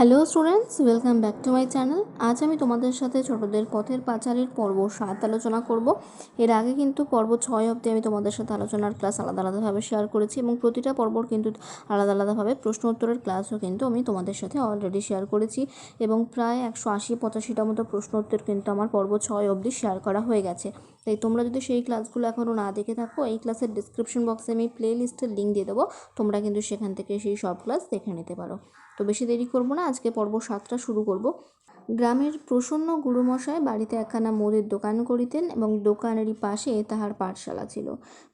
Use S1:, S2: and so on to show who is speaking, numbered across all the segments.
S1: Hello students welcome back to my channel আজ আমি তোমাদের সাথে ছোটদের পথের পাঁচালীর পর্ব সাত আলোচনা করব। এর আগে কিন্তু পর্ব ছয় অবধি আমি তোমাদের সাথে আলোচনার ক্লাস আলাদা আলাদাভাবে শেয়ার করেছি এবং প্রতিটা পর্বর কিন্তু আলাদা আলাদাভাবে প্রশ্ন উত্তরের ক্লাসও কিন্তু আমি তোমাদের সাথে অলরেডি শেয়ার করেছি এবং প্রায় একশো আশি পঁচাশিটা মতো প্রশ্ন উত্তর কিন্তু আমার পর্ব ছয় অবধি শেয়ার করা হয়ে গেছে। তাই তোমরা যদি সেই ক্লাসগুলো এখনও না দেখে থাকো, এই ক্লাসের ডিসক্রিপশন বক্সে আমি প্লে লিস্টের লিঙ্ক দিয়ে দেবো। তোমরা কিন্তু সেখান থেকে সেই সব ক্লাস দেখে নিতে পারো। তো বেশি দেরি করব না, আজকে পর্ব সাতটা শুরু করব। গ্রামের প্রসন্ন গুরুমশাই বাড়িতে একখানা মোদের দোকান করিতেন এবং দোকানেরই পাশে তাহার পাঠশালা ছিল।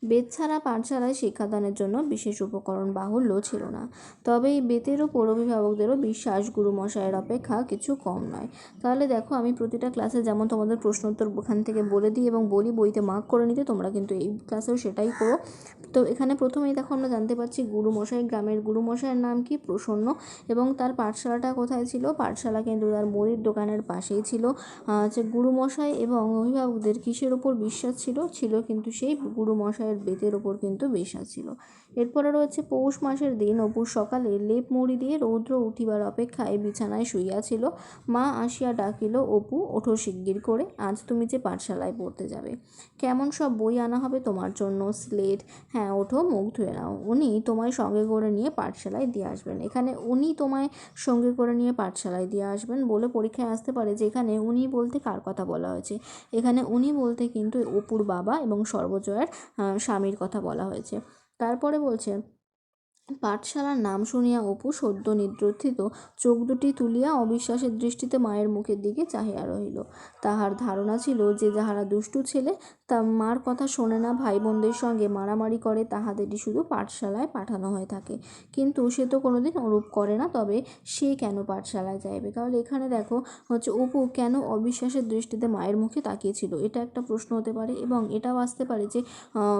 S1: বেদ ছাড়া পাঠশালায় শিক্ষাদানের জন্য বিশেষ উপকরণ বাহুল্য ছিল না। তবে এই বেতের ওপর অভিভাবকদেরও বিশ্বাস গুরুমশাইয়ের অপেক্ষা কিছু কম নয়। তাহলে দেখো, আমি প্রতিটা ক্লাসে যেমন তোমাদের প্রশ্ন উত্তর ওখান থেকে বলে দিই এবং বলি, বইতে মার্ক করে নিতে, তোমরা কিন্তু এই ক্লাসেও সেটাই করো। তো এখানে প্রথমেই দেখো আমরা জানতে পারছি গুরুমশাই, গ্রামের গুরুমশাইয়ের নাম কি? প্রসন্ন। এবং তার পাঠশালাটা কোথায় ছিল? পাঠশালা কিন্তু তার মুড়ির দোকানের পাশেই ছিল। যে গুরুমশাই এবং অভিভাবকদের কিসের ওপর বিশ্বাস ছিল? ছিল কিন্তু সেই গুরুমশাইয়ের বেতের ওপর কিন্তু বিশ্বাস ছিল। এরপরে রয়েছে পৌষ মাসের দিন। অপুর সকালে লেপ মুড়ি দিয়ে রৌদ্র উঠিবার অপেক্ষায় বিছানায় শুইয়াছিল মা আসিয়া ডাকিল, অপু, ওঠো শিগগির করে, আজ তুমি যে পাঠশালায় পড়তে যাবে। কেমন সব বই আনা হবে তোমার জন্য? স্লেট। হ্যাঁ ওঠো, মুখ ধুয়ে নাও। উনি তোমায় সঙ্গে করে নিয়ে পাঠশালায় দিয়ে আসবেন। এখানে উনি তোমায় সঙ্গে করে নিয়ে পাঠশালায় দিয়ে আসবেন বলে পরীক্ষায় আসতে পারে যে এখানে উনি বলতে কার কথা বলা হয়েছে। এখানে উনি বলতে কিন্তু অপুর বাবা এবং সর্বজয়ার স্বামীর কথা বলা হয়েছে। তারপরে বলছে, পাঠশালার নাম শুনিয়া অপু সদ্য নিদ্রোত্থিত চোখ দুটি তুলিয়া অবিশ্বাসের দৃষ্টিতে মায়ের মুখের দিকে চাহিয়া রহিল। তাহার ধারণা ছিল যে যাহারা দুষ্টু ছেলে তা মার কথা শোনে না ভাই বোনদের সঙ্গে মারামারি করে তাহাদেরই শুধু পাঠশালায় পাঠানো হয়ে থাকে। কিন্তু সে তো কোনোদিন ওরূপ করে না, তবে সে কেন পাঠশালায় যাইবে? তাহলে এখানে দেখো, হচ্ছে অপু কেন অবিশ্বাসের দৃষ্টিতে মায়ের মুখে তাকিয়েছিল? এটা একটা প্রশ্ন হতে পারে এবং এটাও আসতে পারে যে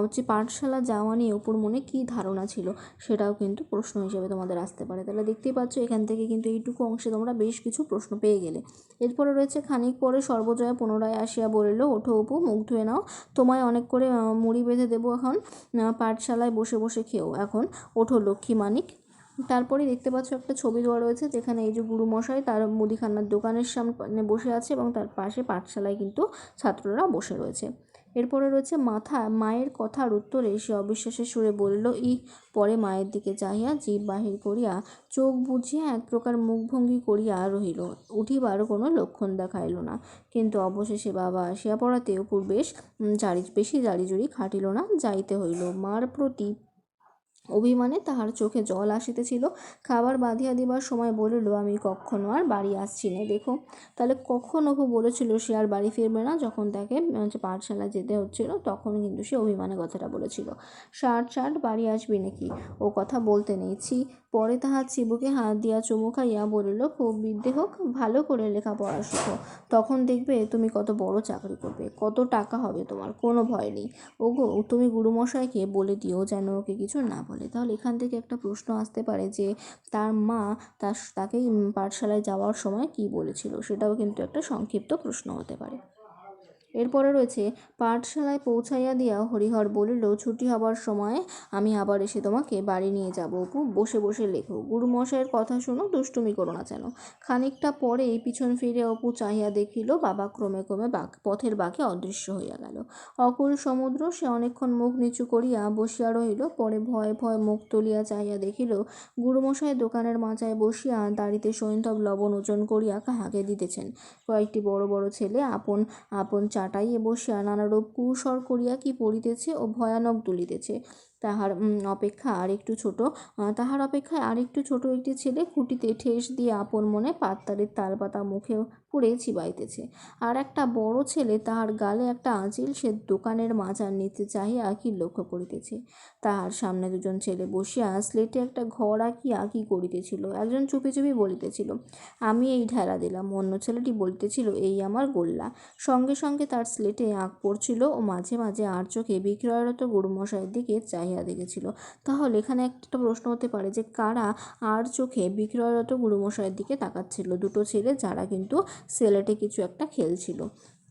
S1: হচ্ছে পাঠশালা যাওয়া নিয়ে অপুর মনে কী ধারণা ছিল? সেটাও কিন্তু প্রশ্ন হিসেবে তোমাদের আসতে পারে। তাহলে দেখতেই পাচ্ছ, এখান থেকে কিন্তু এইটুকু অংশে তোমরা বেশ কিছু প্রশ্ন পেয়ে গেলে। এরপরে রয়েছে, খানিক পরে সর্বজয়া পুনরায় আসিয়া বলিল, ওঠো অপু, মুখ ধুয়ে নাও। তোমায় অনেক করে মুড়ি বেঁধে দেবো এখন। পাঠশালায় বসে বসে খেও এখন। ওঠো লক্ষ্মী মানিক। তারপরে দেখতে পাচ্ছ একটা ছবি দেওয়া রয়েছে, যেখানে এই যে গুরুমশাই তার মুদিখানার দোকানের সামনে বসে আছে এবং তার পাশে পাঠশালায় কিন্তু ছাত্ররা বসে রয়েছে। এরপরে রয়েছে মাথা, মায়ের কথার উত্তরে সে অবিশ্বাসের সুরে বলল ই পরে মায়ের দিকে চাহিয়া জীব বাহির করিয়া চোখ বুঝিয়া এক প্রকার মুখভঙ্গি করিয়া রহিল। উঠিবার কোনো লক্ষণ দেখাইল না। কিন্তু অবশেষে বাবা আসিয়া পড়াতে অপুর বেশ জারি, বেশি জারিজুরি খাটিল না, যাইতে হইল। মার প্রতি অভিমানে তাহার চোখে জল আসিতেছিল। খাবার বাঁধিয়া দিবার সময় বলিল, আমি কখনো আর বাড়ি আসছি না, দেখো। তাহলে কখন অপু বলেছিল সে আর বাড়ি ফিরবে না? যখন তাকে হচ্ছে পাঠশালা যেতে হচ্ছিল তখন কিন্তু সে অভিমানে কথাটা বলেছিল। শার্ট শার্ট বাড়ি আসবি নাকি? ও কথা বলতে নেইছি পরে তাহার চিবুকে হাত দিয়া চুমু খাইয়া বলিল, খুব বিদ্যে হোক, ভালো করে লেখাপড়া শিখো। তখন দেখবে তুমি কত বড় চাকরি করবে, কত টাকা হবে তোমার, কোনো ভয় নেই। ওগো, তুমি গুরুমশাইকে বলে দিও যেন ওকে কিছু না বলে। তাহলে এখান থেকে একটা প্রশ্ন আসতে পারে যে, তার মা তার তাকে পাঠশালায় যাওয়ার সময় কি বলেছিল? সেটাও কিন্তু একটা সংক্ষিপ্ত প্রশ্ন হতে পারে। এরপরে রয়েছে, পাঠশালায় পৌঁছাইয়া দিয়া হরিহর বলিল, ছুটি হবার সময় আমি আবার এসে তোমাকে বাড়ি নিয়ে যাব অপু। বসে বসে লেখো। গুরুমশাইয়ের কথা শুনো, দুষ্টুমি করো না যেন। খানিকটা পরে পিছন ফিরে অপু চাহিয়া দেখিল, বাবা ক্রমে ক্রমে বাক, পথের বাঁকে অদৃশ্য হইয়া গেল। অকুল সমুদ্র, সে অনেকক্ষণ মুখ নিচু করিয়া বসিয়া রহিল, পরে ভয়ে ভয়ে মুখ তুলিয়া চাহিয়া দেখিল, গুরুমশাই দোকানের মাচায় বসিয়া দাড়িতে সৈন্ধব লবণ ওজন করিয়া কাহাকে দিতেছেন? কয়েকটি বড় বড় ছেলে আপন আপন চাটাইয়ে বসিয়া নানারূপ কুসর করিয়া কি পড়িতেছে ও ভয়ানক তুলিতেছে তাহার অপেক্ষা আর একটু ছোট তাহার অপেক্ষায় আর একটু ছোট একটি ছেলে খুঁটিতে ঠেস দিয়ে আপন মনে পাত্তারের তালপাতা মুখে পুড়ে চিবাইতেছে। আর একটা বড় ছেলে তাহার গালে একটা আঁচিল সে দোকানের মাজার নিচে চাহিয়া কি লক্ষ্য করিতেছে। তাহার সামনে দুজন ছেলে বসিয়া স্লেটে একটা ঘর আঁকিয়া কি করিতেছিল। একজন চুপি চুপি বলিতেছিল, আমি এই ঢেলা দিলাম। অন্য ছেলেটি বলিতেছিল, এই আমার গোল্লা। সঙ্গে সঙ্গে তার স্লেটে আঁক পড়ছিল ও মাঝে মাঝে আর চোখে বিক্রয়রত গুরুমশাইয়ের দিকে চাহিয়া দেখেছিল। তাহলে এখানে একটা প্রশ্ন হতে পারে যে, কারা আর চোখে বিক্রয়রত গুরুমশাইয়ের দিকে তাকাচ্ছিল? দুটো ছেলে, যারা কিন্তু সেলেটে কিছু একটা খেলছিল।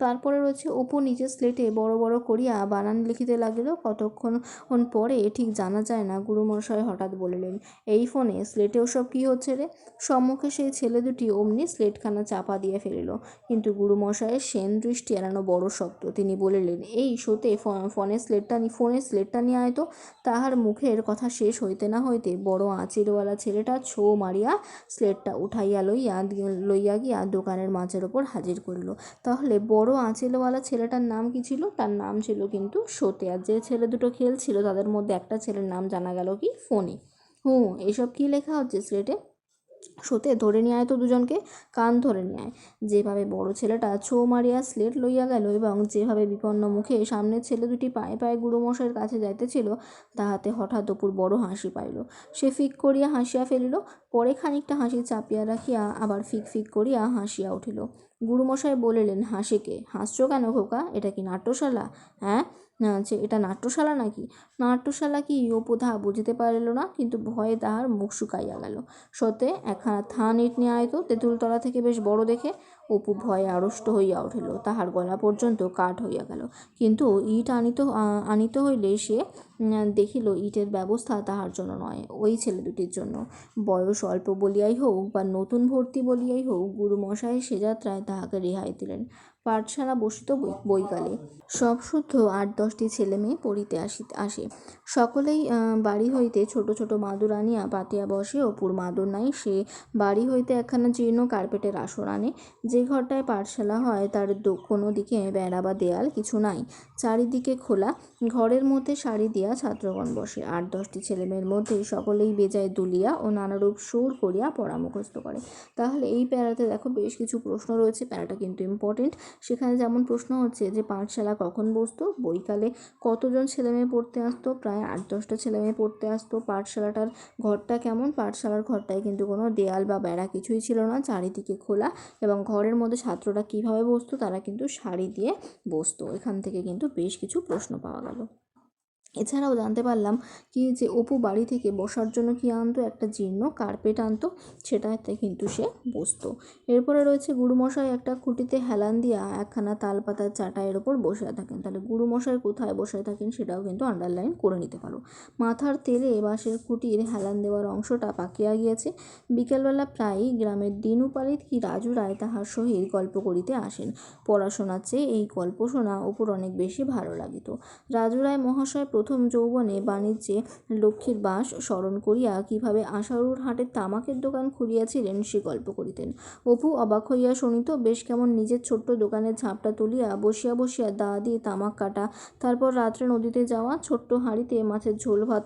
S1: তারপরে রয়েছে অপু নিজের স্লেটে বড় বড় করিয়া বানান লিখিতে লাগিল। কতক্ষণ পরে ঠিক জানা যায় না গুরুমশাই হঠাৎ বলিলেন, এই ফোনে স্লেটে ওসব কী হচ্ছে রে? সম্মুখে সেই ছেলে দুটি অমনি স্লেটখানা চাপা দিয়ে ফেলিল। কিন্তু গুরুমশাইয়ের সেন দৃষ্টি এড়ানো বড় শক্ত। তিনি বলিলেন, এই শোতে ফোনের স্লেটটা নি ফোনের স্লেটটা নিয়ে আয় তো। তাহার মুখের কথা শেষ হইতে না হইতে বড় আঁচিরওয়ালা ছেলেটা ছো মারিয়া স্লেটটা উঠাইয়া লইয়া লইয়া গিয়া দোকানের মাছের ওপর হাজির করিল। তাহলে বড় আঁচিলওয়ালা ছেলেটার নাম কি ছিল? তার নাম ছিল কিন্তু সতে। আর যে ছেলে দুটো খেলছিল, তাদের মধ্যে একটা ছেলের নাম জানা গেল কি? ফোনে হুম এসব কি লেখা হচ্ছে স্লেটে? শোতে ধরে নিয়ে আয় তো দুজনকে, কান ধরে নিয়ে আয়। যেভাবে বড় ছেলেটা ছো মারিয়া স্লেট লইয়া গেল এবং যেভাবে বিপন্ন মুখে সামনের ছেলে দুটি পায়ে পায়ে গুরুমশাইয়ের কাছে যাইতেছিল, তাহাতে হঠাৎ অপুর বড় হাসি পাইল। সে ফিক করিয়া হাসিয়া ফেলিল, পরে খানিকটা হাসি চাপিয়া রাখিয়া আবার ফিক ফিক করিয়া হাসিয়া উঠিল। গুরুমশাই বলিলেন হাসিকে হাসছ কেন খোকা? এটা কি নাট্যশালা? হ্যাঁ? যে এটা নাট্যশালা নাকি? নাট্যশালা কি অপু তাহা বুঝিতে পারিল না, কিন্তু ভয়ে তাহার মুখ শুকাইয়া গেল। সতে একখানা থান ইট নিয়ে আয়তো, তেঁতুলতলা থেকে বেশ বড় দেখে অপু ভয়ে আড়ষ্ট হইয়া উঠিল। তাহার গলা পর্যন্ত কাঠ হইয়া গেল। কিন্তু ইট আনিত আনিতে হইলে সে দেখিল ইটের ব্যবস্থা তাহার জন্য নয়, ওই ছেলে দুটির জন্য। বয়স অল্প বলিয়াই হোক বা নতুন ভর্তি বলিয়াই হোক গুরুমশাই সে যাত্রায় তাহাকে রেহাই দিলেন। পাঠশালা বসিত বৈকালে। সব শুদ্ধ আট দশটি ছেলে মেয়ে পড়িতে আসিতে আসে। সকলেই বাড়ি হইতে ছোট ছোট মাদুর আনিয়া পাতিয়া বসে, অপুর মাদুর নাই, সে বাড়ি হইতে একখানা জীর্ণ কার্পেটের আসর আনে। যে ঘরটায় পাঠশালা হয়, তার কোনো দিকে বেড়া বা দেয়াল কিছু নাই, চারিদিকে খোলা। ঘরের মধ্যে শাড়ি দিয়া ছাত্রগণ বসে। আট দশটি ছেলেমেয়ের মধ্যে সকলেই বেজায় দুলিয়া ও নানারূপ সুর করিয়া পড়া মুখস্থ করে। তাহলে এই প্যারাতে দেখো বেশ কিছু প্রশ্ন রয়েছে। প্যারাটা কিন্তু ইম্পর্টেন্ট সেখানে যেমন প্রশ্ন হচ্ছে যে, পাঠশালা কখন বসতো? বইকালে কতজন ছেলেমেয়ে পড়তে আসতো? প্রায় আট দশটা ছেলেমেয়ে পড়তে আসতো। পাঠশালাটার ঘরটা কেমন? পাঠশালার ঘরটায় কিন্তু কোনো দেয়াল বা বেড়া কিছুই ছিল না। চারিদিকে খোলা এবং ঘরের মধ্যে ছাত্ররা কীভাবে বসতো? তারা কিন্তু শাড়ি দিয়ে বসতো। এখান থেকে কিন্তু বেশ কিছু প্রশ্ন পাওয়া গেল। এছাড়াও জানতে পারলাম কি যে অপু বাড়ি থেকে বসার জন্য কি আনতো? একটা জীর্ণ কার্পেট আনতো সেটাতে কিন্তু সে বসতো। এরপরে রয়েছে গুরুমশাই একটা খুঁটিতে হেলান দিয়া একখানা তালপাতার চাটাইয়ের ওপর বসে থাকেন। তাহলে গুরুমশাই কোথায় বসে থাকেন সেটাও কিন্তু আন্ডারলাইন করে নিতে পারো। মাথার তেলে বাঁশের খুঁটির হেলান দেওয়ার অংশটা পাকিয়া গিয়েছে। বিকেলবেলা প্রায়ই গ্রামের দিনুপালিত কি রাজু রায় তাহার সহিত গল্প করিতে আসেন। পড়াশোনার চেয়ে এই গল্প শোনা অপুর অনেক বেশি ভালো লাগিত। রাজু রায় মহাশয় প্রথম যৌবনে বাণিজ্যে লক্ষ্মীর বাস স্মরণ করিয়া কীভাবে আশারুর হাটের তামাকের দোকান খুলিয়াছিলেন সে গল্প করিতেন। অপু অবাক হইয়া শুনিত, বেশ কেমন নিজের ছোট্ট দোকানের ঝাঁপটা তুলিয়া বসিয়া বসিয়া দা দিয়ে তামাক কাটা, তারপর রাত্রে নদীতে যাওয়া, ছোট্ট হাঁড়িতে মাছের ঝোল ভাত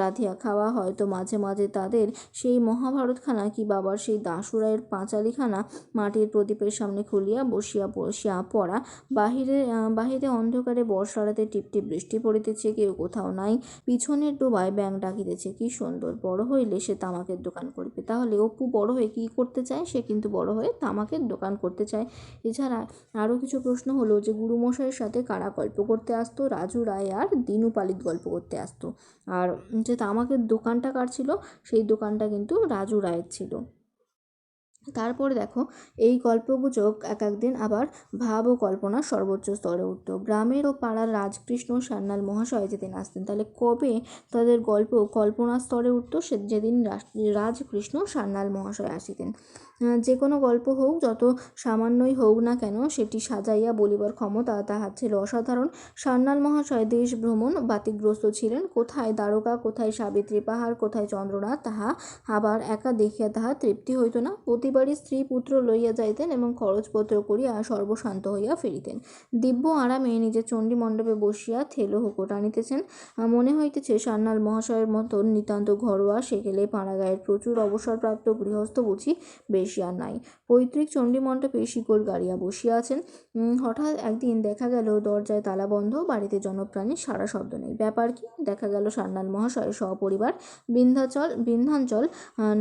S1: রাধিয়া খাওয়া, হয়তো মাঝে মাঝে তাদের সেই মহাভারতখানা কি বাবার সেই দাসুরায়ের পাঁচালিখানা মাটির প্রদীপের সামনে খুলিয়া বসিয়া বসিয়া পড়া, বাহিরে বাহিরে অন্ধকারে বর্ষারাতে টিপটিপ বৃষ্টি পড়িতেছে কেউ কোথাও নাই। পিছনের ডোবায় ব্যাং ডাকিতেছে, কি সুন্দর, বড় হইলে সে তামাকের দোকান করবে। তাহলে অপু বড় হয়ে কি করতে চায়? সে কিন্তু বড় হয়ে তামাকের দোকান করতে চায়। এছাড়া আরও কিছু প্রশ্ন হলো যে, গুরুমশাইয়ের সাথে কারা গল্প করতে আসতো? রাজু রায় আর দিনু পালিত গল্প করতে আসতো। আর যে তামাকের দোকানটা কার ছিল? সেই দোকানটা কিন্তু রাজু রায়ের ছিল। তারপরে দেখো, এই গল্পগুজব এক একদিন আবার ভাব ও কল্পনা সর্বোচ্চ স্তরে উঠত। গ্রামের ও পাড়ার রাজকৃষ্ণ সান্যাল মহাশয় যেদিন আসতেন, তাহলে কবে তাদের গল্প কল্পনা স্তরে উঠতো সে যেদিন রাজকৃষ্ণ সান্যাল মহাশয় আসিতেন। যে কোনো গল্প হোক, যত সামান্যই হোক না কেন, সেটি সাজাইয়া বলিবার ক্ষমতা তাহার ছিল অসাধারণ। সান্যাল মহাশয় দেশ ভ্রমণ বাতিগ্রস্ত ছিলেন। কোথায় দ্বারকা, কোথায় সাবিত্রী পাহাড়, কোথায় চন্দ্রনাথ, তাহা আবার একা দেখিয়া তাহা তৃপ্তি হইত না। প্রতিবারই স্ত্রী পুত্র লইয়া যাইতেন এবং খরচপত্র করিয়া সর্বশান্ত হইয়া ফিরিতেন। দিব্য আরামে নিজের চণ্ডী মণ্ডপে বসিয়া থেলো হুকো টানিতেছেন মনে হইতেছে সান্নাল মহাশয়ের মতন নিতান্ত ঘরোয়া সেকেলে পাড়াগায়ের প্রচুর অবসরপ্রাপ্ত গৃহস্থ বুঝি বেশি আর নাই। পৈতৃক চণ্ডীমণ্ডপে শিকড় গাড়িয়া বসিয়া আছেন। হঠাৎ একদিন দেখা গেল, দরজায় তালা বন্ধ, বাড়িতে জনপ্রাণীর সারা শব্দ নেই। ব্যাপার কি? দেখা গেল সান্যাল মহাশয় সপরিবার বিন্ধ্যাচল, বিন্ধ্যাঞ্চল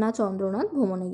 S1: না চন্দ্রনাথ ভ্রমণে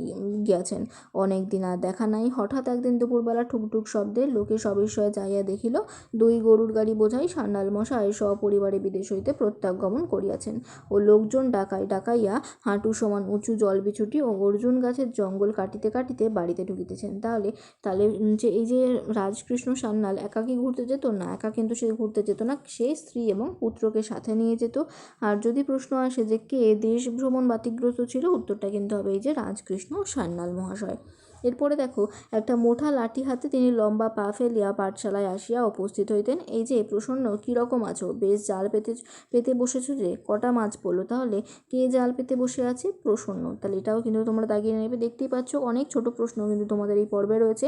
S1: গিয়েছেন। অনেক দিন আর দেখা নাই। হঠাৎ একদিন দুপুরবেলা ঠুকঠুক শব্দে লোকে সবিস্ময়ে যাইয়া দেখিল, দুই গরুর গাড়ি বোঝাই সান্যাল মশাই সপরিবারে বিদেশ হইতে প্রত্যাগমন করিয়াছেন ও লোকজন ডাকাই ডাকাইয়া হাঁটু সমান উঁচু জল বিছুটি ও অর্জুন গাছের জঙ্গল কাটিতে কাটিতে বাড়িতে ঢুকিতেছেন। তাহলে তাহলে যে এই যে রাজকৃষ্ণ সান্যাল একাকী ঘুরতে যেত না, একা কিন্তু সে ঘুরতে যেত না, সে স্ত্রী এবং পুত্রকে সাথে নিয়ে যেত। আর যদি প্রশ্ন আসে যে কে দেশ ভ্রমণ বাতিগ্রস্ত ছিল, উত্তরটা কিন্তু হবে এই যে রাজকৃষ্ণ সান্যাল মহাশয়। এরপরে দেখো, একটা মোটা লাঠি হাতে তিনি লম্বা পা ফেলিয়া পাঠশালায় আসিয়া উপস্থিত হইতেন। এই যে, প্রসন্ন কীরকম আছো? বেশ জাল পেতে পেতে বসেছো যে, কটা মাছ পড়ল? তাহলে কে জাল পেতে বসে আছে? প্রসন্ন। তাহলে এটাও কিন্তু তোমরা দাগিয়ে নেবে। দেখতেই পাচ্ছ, অনেক ছোট প্রশ্ন কিন্তু তোমাদের এই পর্বে রয়েছে।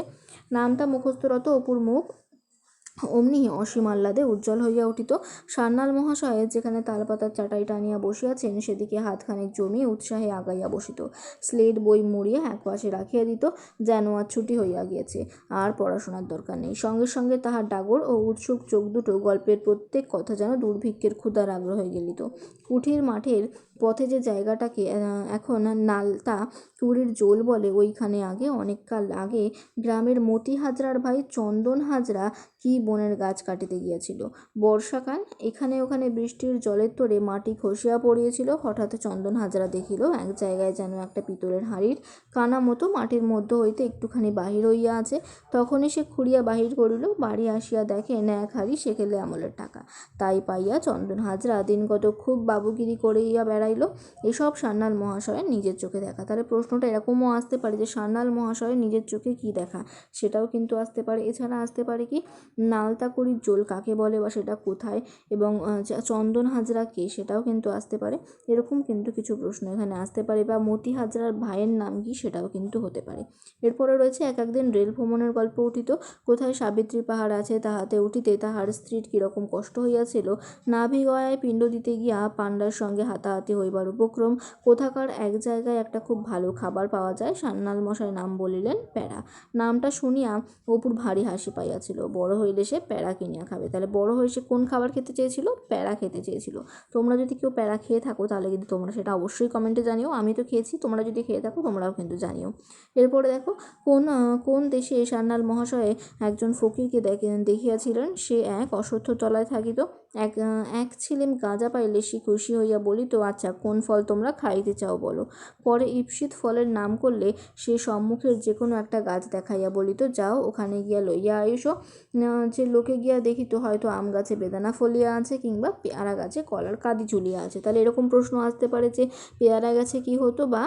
S1: নামটা মুখস্থরত অপুর মুখ। অমনি অসীম আহ্লাদে উজ্জ্বল হইয়া উঠিত। সান্যাল মহাশয়ের যেখানে তালপাতার চাটাই টানিয়া বসিয়াছেন, সেদিকে হাতখানেক জমিয়ে উৎসাহে আগাইয়া বসিত। স্লেট বই মুড়িয়ে একপাশে রাখিয়া দিত, যেন আর ছুটি হইয়া গিয়েছে। আর পড়াশোনার দরকার নেই। সঙ্গে সঙ্গে তাহার ডাগর ও উৎসুক চোখ দুটো গল্পের প্রত্যেক কথা যেন দুর্ভিক্ষের ক্ষুধার আগ্রহে গেলিত। কুঠির মাঠের পথে যে জায়গাটাকে এখন নালতা, কুড়ির জোল বলে ওইখানে আগে, অনেককাল আগে গ্রামের মতি হাজরার ভাই চন্দন হাজরা কি বনের গাছ কাটিতে গিয়াছিল। বর্ষাকাল, এখানে ওখানে বৃষ্টির জলের তোরে মাটি খসিয়া পড়িয়েছিল। হঠাৎ চন্দন হাজরা দেখিল, এক জায়গায় যেন একটা পিতলের হাঁড়ির কানা মতো মাটির মধ্য হইতে একটুখানি বাহির হইয়া আছে। তখনই সে খুঁড়িয়া বাহির করিল, বাড়ি আসিয়া দেখে এক হাড়ি সেকেলে আমলের টাকা। তাই পাইয়া চন্দন হাজরা দিনগত খুব বাবুগিরি করিয়া বেড়াইল। এসব সান্যাল মহাশয়ের নিজের চোখে দেখা। তাহলে প্রশ্নটা এরকমও আসতে পারে যে, সান্যাল মহাশয়ের নিজের চোখে কি দেখা? সেটাও কিন্তু আসতে পারে। এছাড়া আসতে পারে কি? নালতাকুড়ির জোল কাকে বলে বা সেটা কোথায় এবং চন্দন হাজরা কে সেটাও কিন্তু আসতে পারে। এরকম কিন্তু কিছু প্রশ্ন এখানে আসতে পারে বা মতি হাজরার ভাইয়ের নাম কি সেটাও কিন্তু হতে পারে। এরপরে রয়েছে এক একদিন রেল ভ্রমণের গল্প উঠিত। কোথায় সাবিত্রী পাহাড় আছে তাহাতে উঠিতে তাহার স্ত্রীর কীরকম কষ্ট হইয়াছিল। নাভি গয়ায় পিণ্ড দিতে গিয়া পাণ্ডার সঙ্গে হাতাহাতি হইবার উপক্রম। কোথাকার এক জায়গায় একটা খুব ভালো খাবার পাওয়া যায়, সান্যাল মশাই নাম বলিলেন প্যারা নামটা শুনিয়া অপুর ভারী হাসি পাইয়াছিল। বড় হইলে সে প্যাড়া কিনিয়া খাবে। তাহলে বড় হয়ে সে কোন খাবার খেতে চেয়েছিল? প্যাড়া খেতে চেয়েছিল। তোমরা যদি কেউ প্যাড়া খেয়ে থাকো, তাহলে কিন্তু তোমরা সেটা অবশ্যই কমেন্টে জানিও। আমি তো খেয়েছি, তোমরা যদি খেয়ে থাকো, তোমরাও কিন্তু জানিও। এরপরে দেখো, কোন কোন দেশে সান্যাল মহাশয়ে একজন ফকিরকে দেখে, দেখিয়াছিলেন? সে এক অশ্বত্থ তলায় থাকিত। এক এক ছিলিম গাঁজা পাইলে সে খুশি হইয়া বলিত আচ্ছা কোন ফল তোমরা খাইতে চাও বলো? পরে ঈপ্সিত ফলের নাম করলে সে সম্মুখের যে কোনো একটা গাছ দেখাইয়া বলিত, যাও, ওখানে গিয়া লইয়া আইস। যে লোকে গিয়া দেখিত হয়তো আম গাছে বেদানা ফলিয়া আছে কিংবা পেয়ারা গাছে কলার কাদি ঝুলিয়া আছে। তাহলে এরকম প্রশ্ন আসতে পারে যে পেয়ারা গাছে কি হতো বা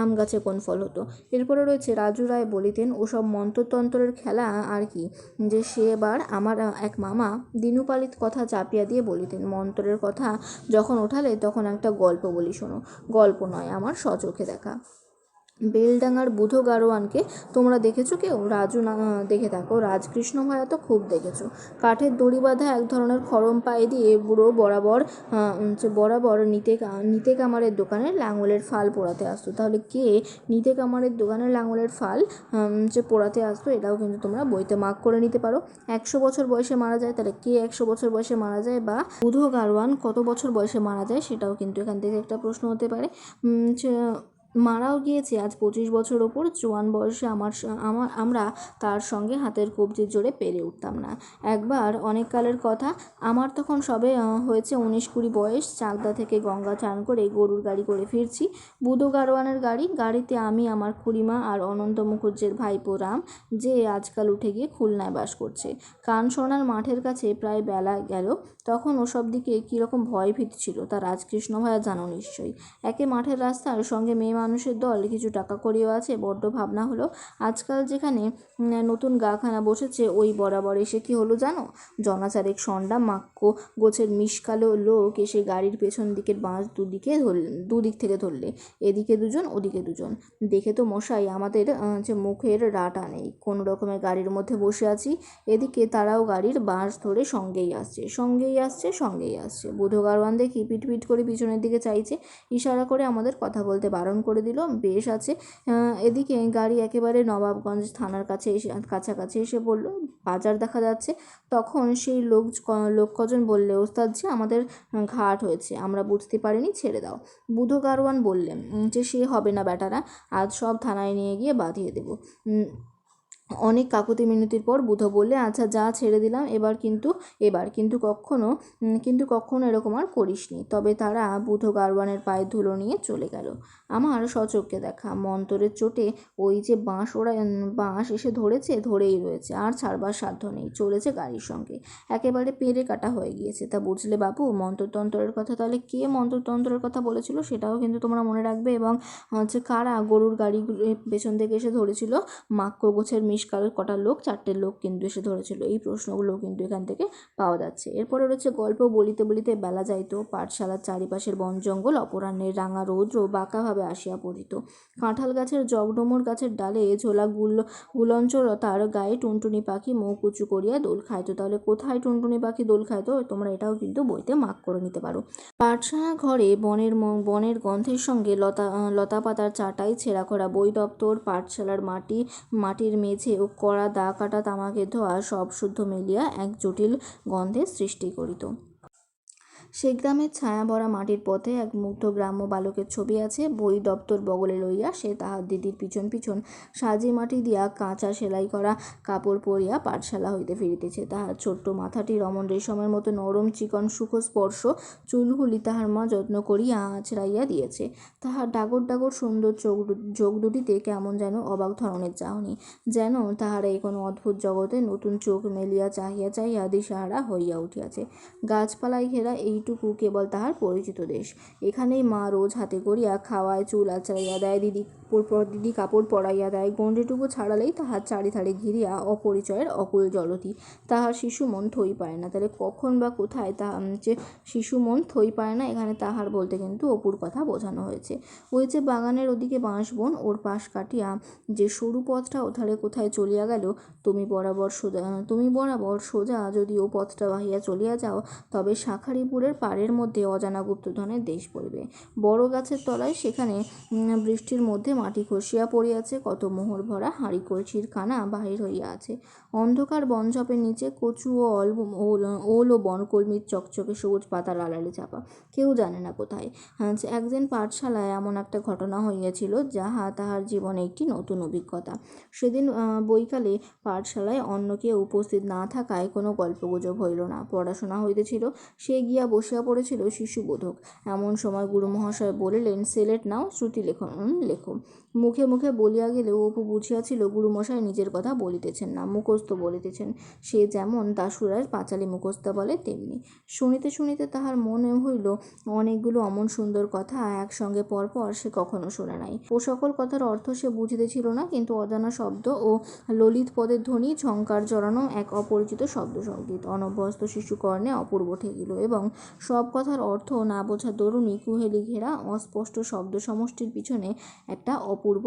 S1: আম গাছে কোন ফল হতো? এরপরে রয়েছে, রাজু রায় বলিতেন, ওসব মন্ত্রতন্ত্রের খেলা আর কি? যে সে এবার আমার এক মামা দিনুপালিত কথা চাপিয়া দিয়ে বলিতেন, মন্ত্রের কথা যখন ওঠালে তখন একটা গল্প বলি শোনো। গল্প নয়, আমার সচোখে দেখা। বেলডাঙ্গার বুধ গারোয়ানকে তোমরা দেখেছ কেউ? রাজু না দেখে থাকো। রাজকৃষ্ণ ভাইয়া তো খুব দেখেছ। কাঠের দড়ি বাঁধা এক ধরনের খড়ম পায়ে দিয়ে বুড়ো বরাবর বরাবর নিতে নিতে কামারের দোকানে লাঙলের ফাল পোড়াতে আসতো। তাহলে কে নিতে কামারের দোকানে লাঙলের ফাল যে পোড়াতে আসতো? এটাও কিন্তু তোমরা বইতে মার্ক করে নিতে পারো। একশো বছর বয়সে মারা যায়, তাহলে কে একশো বছর বয়সে মারা যায় বা বুধো গারোয়ান কত বছর বয়সে মারা যায়, সেটাও কিন্তু এখান থেকে একটা প্রশ্ন হতে পারে। মারাও গিয়েছে। আজ পঁচিশ বছর ওপর জোয়ান বয়সে আমার আমার, আমরা তার সঙ্গে হাতের কবজির জোরে পেরে উঠতাম না। একবার অনেক কালের কথা, আমার তখন সবে হয়েছে উনিশ কুড়ি বয়স। চাকদা থেকে গঙ্গা চান করে গরুর গাড়ি করে ফিরছি। বুধো গারোয়ানের গাড়ি, গাড়িতে আমি, আমার খুড়িমা আর অনন্ত মুখুজ্জের ভাইপো রাম, যে আজকাল উঠে গিয়ে খুলনায় বাস করছে। কান সোনার মাঠের কাছে প্রায় বেলা গেল। তখন ওসব দিকে কীরকম ভয় ভীতি ছিল, তা রাজকৃষ্ণ ভাইয়া জানো নিশ্চয়ই। একে মাঠের রাস্তার সঙ্গে মেয়ে মানুষের দল, কিছু টাকা করিও আছে, বড্ড ভাবনা হলো। আজকাল যেখানে নতুন গাখানা বসেছে, ওই বরাবর এসে কি হলো জানো? জনাচারেক সন্ডা মাক্য গোছের মিসকালো লোক এসে গাড়ির পেছন দিকের বাঁশ দুদিকে ধরল, দুদিক থেকে ধরলে। এদিকে দুজন, ওদিকে দুজন। দেখে তো মশাই, আমাদের যে মুখের রাটা নেই। কোনো রকমের গাড়ির মধ্যে বসে আছি। এদিকে তারাও গাড়ির বাঁশ ধরে সঙ্গেই আসছে সঙ্গেই আসছে সঙ্গেই আসছে। বুধো গারওয়ান দেখি পিট পিট করে পিছনের দিকে চাইছে, ইশারা করে আমাদের কথা বলতে বারণ করে করে দিল। বেশ আছে। এদিকে গাড়ি একেবারে নবাবগঞ্জ থানার কাছে এসে, কাছাকাছি এসে বলল, বাজার দেখা যাচ্ছে। তখন সেই লোক লোক কজন বললে ওস্তাদ যে আমাদের ঘাট হয়েছে, আমরা বুঝতে পারিনি, ছেড়ে দাও। বুধো গারোয়ান বললেন যে সে হবে না বেটারা আজ সব থানায় নিয়ে গিয়ে বাঁধিয়ে দেবো। অনেক কাকুতি মিনতির পর বুধো বললে আচ্ছা যা ছেড়ে দিলাম, এবার কিন্তু এবার কিন্তু কখনো কিন্তু কখনো এরকম আর করিসনি তবে তারা বুধো গারওয়ানের পায়ে ধুলো নিয়ে চলে গেল। আমার সচক্ষে দেখা, মন্তরের চোটে ওই যে বাঁশ ওরা বাঁশ এসে ধরেছে, ধরেই রয়েছে, আর ছাড়বার সাধ্য নেই, চলেছে গাড়ির সঙ্গে। একেবারে পেরে কাটা হয়ে গিয়েছে। তা বুঝলে বাবু, মন্ত্রতন্ত্রের কথা তাহলে কে মন্ত্রতন্ত্রের কথা বলেছিল সেটাও কিন্তু তোমরা মনে রাখবে, এবং হচ্ছে কারা গরুর গাড়িগুলো পেছন থেকে এসে ধরেছিল মাক্য গোছের মিসকাল কটা লোক, চারটে লোক কিন্তু এসে ধরেছিল। এই প্রশ্নগুলো কিন্তু এখান থেকে পাওয়া যাচ্ছে। এরপরে রয়েছে গল্প। বলিতে বলিতে বেলা যাইত। পাঠশালার চারিপাশের বন জঙ্গল অপরাহ্নের রাঙা রৌদ্র বাঁকাভাবে আসিয়া পড়িত। কাঁঠাল গাছের জগডমর গাছের ডালে ঝোলা গুল গুলঞ্চলতার গায়ে টুনটুনি পাখি মুখ উঁচু করিয়া দোল খাইতো। তাহলে কোথায় টুনটুনি পাখি দোল খাইতো? তোমরা এটাও কিন্তু বইতে মার্ক করে নিতে পারো। পাঠশালা ঘরে বনের বনের গন্ধের সঙ্গে লতা লতা পাতার চাটাই ছেঁড়া করা বই দপ্তর, পাঠশালার মাটি মাটির মেঝে ও কড়া দা কাটা তামাকের ধোয়া সব শুদ্ধ মিলিয়া এক জটিল গন্ধের সৃষ্টি করিত। সে গ্রামের ছায়া ভরা মাটির পথে এক মুগ্ধ গ্রাম্য বালকের ছবি আছে। বই দপ্তর বগলে লইয়া সে তাহার দিদির পিছন পিছন সাজি মাটি দিয়া কাঁচা সেলাই করা কাপড় পরিয়া পাঠশালা হইতে ফিরিতেছে। তাহার ছোট্ট মাথাটি রমণ রেশমের মতো নরম চিকন সুখ স্পর্শ চুলগুলি তাহার মা যত্ন করিয়া আঁচড়াইয়া দিয়েছে। তাহার ডাগর ডাগর সুন্দর চোখ চোখ দুটিতে কেমন যেন অবাক ধরনের চাহনি, যেন তাহারা এই কোনো অদ্ভুত জগতে নতুন চোখ মেলিয়া চাহিয়া চাহিয়া দিশাহারা হইয়া উঠিয়াছে। গাছপালায় ঘেরা এইটুকু কেবল তাহার পরিচিত দেশ। এখানেই মা রোজ হাতে করিয়া খাওয়ায়, চুল আচড়াইয়া দেয় দিদি। কাপড় প- দিদি কাপড় পরাইয়া দেয়। গণ্ডিটুকু ছাড়ালেই তাহার চারিধারে ঘিরিয়া অপরিচয়ের অকুল জলতি। তাহার শিশু মন থই পায় না। তাহলে কখন বা কোথায় তা যে শিশু মন থই পায় না, এখানে তাহার বলতে কিন্তু অপুর কথা বোঝানো হয়েছে। ওই যে বাগানের ওদিকে বাঁশবন ওর পাশ কাটিয়া যে সরু পথটা ওধারে কোথায় চলিয়া গেল, তুমি বরাবর সোজা তুমি বরাবর সোজা যদি ও পথটা বাহিয়া চলিয়া যাও, তবে শাখারিপুরের পাড়ের মধ্যে অজানা গুপ্তধনের দেশ পড়িবে। বড় গাছের তলায় সেখানে বৃষ্টির মধ্যে মাটি খসিয়া পড়িয়াছে কত মোহর ভরা হাঁড়ি কলসির কানা বাহির হইয়া আছে। অন্ধকার বনঝপের নিচে কচু ও অল্প ওল- ও বনকলমির চকচকে সবুজ পাতার আড়ালে চাপা। কেউ জানে না কোথায়। হ্যাঁ, একদিন পাঠশালায় এমন একটা ঘটনা হইয়াছিল যাহা তাহার জীবনে একটি নতুন অভিজ্ঞতা। সেদিন বৈকালে পাঠশালায় অন্য কেউ উপস্থিত না থাকায় কোনো গল্পগুজব হইল না। পড়াশোনা হইতেছিল সে গিয়া বসিয়া পড়েছিল শিশুবোধক। এমন সময় গুরু মহাশয় বলিলেন সেলেট নাও শ্রুতি লেখন লেখো। মুখে মুখে বলিয়া গেলেও অপু বুঝিয়াছিল গুরুমশাই নিজের কথা বলিতেছেন না, মুখস্থ বলিতেছেন। সে যেমন দাসুরার পাঁচালী মুখস্থ বলে, তেমনি। শুনিতে শুনিতে তাহার মনে হইল, অনেকগুলো অমন সুন্দর কথা একসঙ্গে পরপর সে কখনো শোনে নাই। ও সকল কথার অর্থ সে বুঝিতেছিল না, কিন্তু অজানা শব্দ ও ললিত পদের ধ্বনি ঝঙ্কার জড়ানো এক অপরিচিত শব্দ সংগীত অনভ্যস্ত শিশু কর্ণে অপূর্ব ঠেকিল এবং সব কথার অর্থ না বোঝা দরুণী কুহেলি ঘেরা অস্পষ্ট শব্দ সমষ্টির পিছনে একটা অপূর্ব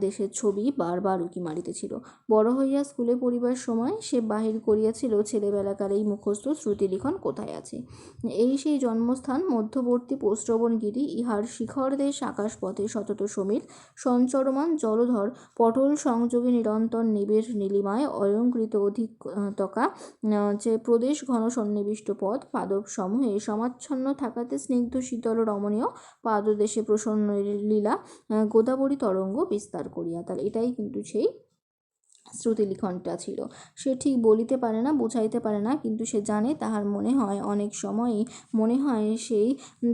S1: দেশের ছবি বারবার উকি মারিতেছিল বড় হইয়া স্কুলে পড়িবার সময় সে বাহির করিয়াছিল ছেলেবেলাকার এই মুখস্থ শ্রুতিলিখন কোথায় আছে? এই সেই জন্মস্থান মধ্যবর্তী প্রশ্রবণগিরি ইহার শিখর দেশ আকাশপথে সতত সমীর সঞ্চরমান জলধর পটল সংযোগে নিরন্তর নিবেশ নীলিমায় অলঙ্কৃত অধিকতকা যে প্রদেশ ঘন সন্নিবিষ্ট পথ পাদপ সমূহে সমাচ্ছন্ন থাকাতে স্নিগ্ধ শীতল রমণীয় পাদদেশে প্রসন্ন লীলা আহ, গোদাবরী তরঙ্গ বিস্তার করিয়া তাহলে এটাই কিন্তু সেই শ্রুতিলিখনটা ছিল। সে ঠিক বলিতে পারে না, বুঝাইতে পারে না, কিন্তু সে জানে তাহার মনে হয় অনেক সময়ই, মনে হয় সেই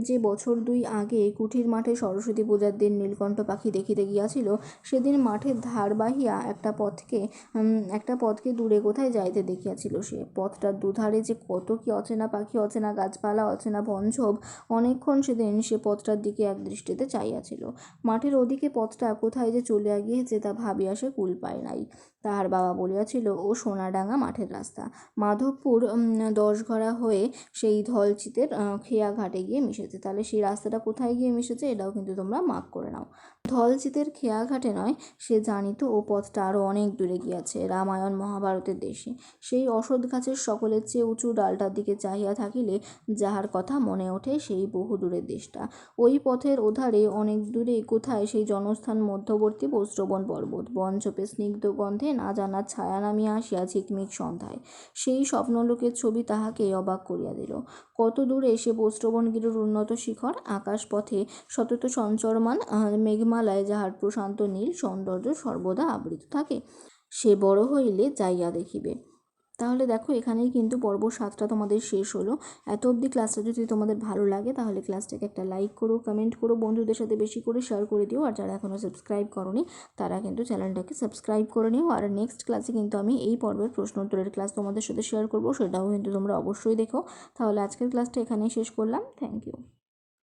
S1: যে বছর দুই আগে কুঠির মাঠে সরস্বতী পূজার দিন নীলকণ্ঠ পাখি দেখিতে গিয়াছিল, সেদিন মাঠের ধার বাহিয়া একটা পথকে একটা পথকে দূরে কোথায় যাইতে দেখিয়াছিল সে। পথটার দুধারে যে কত কি অচেনা পাখি, অচেনা গাছপালা, অচেনা বনঝোপ, অনেকক্ষণ সেদিন সে পথটার দিকে এক দৃষ্টিতে চাইয়াছিল মাঠের ওদিকে পথটা কোথায় যে চলিয়া গিয়েছে তা ভাবিয়া সে কুল পায় নাই। তাহার বাবা বলিয়াছিল, ও সোনাডাঙ্গা মাঠের রাস্তা। মাধবপুর দশঘরা হয়ে সেই ধলচিতের খেয়াঘাটে খেয়া ঘাটে গিয়ে মিশেছে। তাহলে সেই রাস্তাটা কোথায় গিয়ে মিশেছে? এটাও কিন্তু তোমরা মার্ক করে নাও। ধলচিতের খেয়াঘাটে নয় সে জানিত ও পথটা আরও অনেক দূরে গিয়াছে রামায়ণ মহাভারতের দেশে। সেই অসৎ গাছের সকলের চেয়ে উঁচু ডালটার দিকে চাহিয়া থাকিলে যাহার কথা মনে ওঠে সেই বহু দূরের দেশটা। ওই পথের ওধারে অনেক দূরে কোথায় সেই জনস্থান মধ্যবর্তী বস্ত্রবন পর্বত। বনচোপে স্নিগ্ধ গন্ধে না জানার ছায়া নামিয়া আসিয়া ঝিকমিক সন্ধ্যায়। সেই স্বপ্নলোকের ছবি তাহাকে অবাক করিয়া দিল। কত দূরে সে বস্ত্রবনগিরির উন্নত শিখর আকাশপথে সতত সঞ্চরমান আহ, মেঘমালায় যাহার প্রশান্ত নীল সৌন্দর্য সর্বদা আবৃত থাকে, সে বড় হইলে যাইয়া দেখিবে। তাহলে দেখো, এখানেই কিন্তু পর্ব সাতটা তোমাদের শেষ হলো। এত অবধি ক্লাসটা যদি তোমাদের ভালো লাগে, তাহলে ক্লাসটাকে একটা লাইক করো কমেন্ট করো, বন্ধুদের সাথে বেশি করে শেয়ার করে দিও, আর যারা এখনও সাবস্ক্রাইব করনি, তারা কিন্তু চ্যানেলটাকে সাবস্ক্রাইব করে নিও। আর নেক্সট ক্লাসে কিন্তু আমি এই পর্বের প্রশ্ন উত্তরের ক্লাস তোমাদের সাথে শেয়ার করব, সেটাও কিন্তু তোমরা অবশ্যই দেখো। তাহলে আজকের ক্লাসটা এখানেই শেষ করলাম। Thank you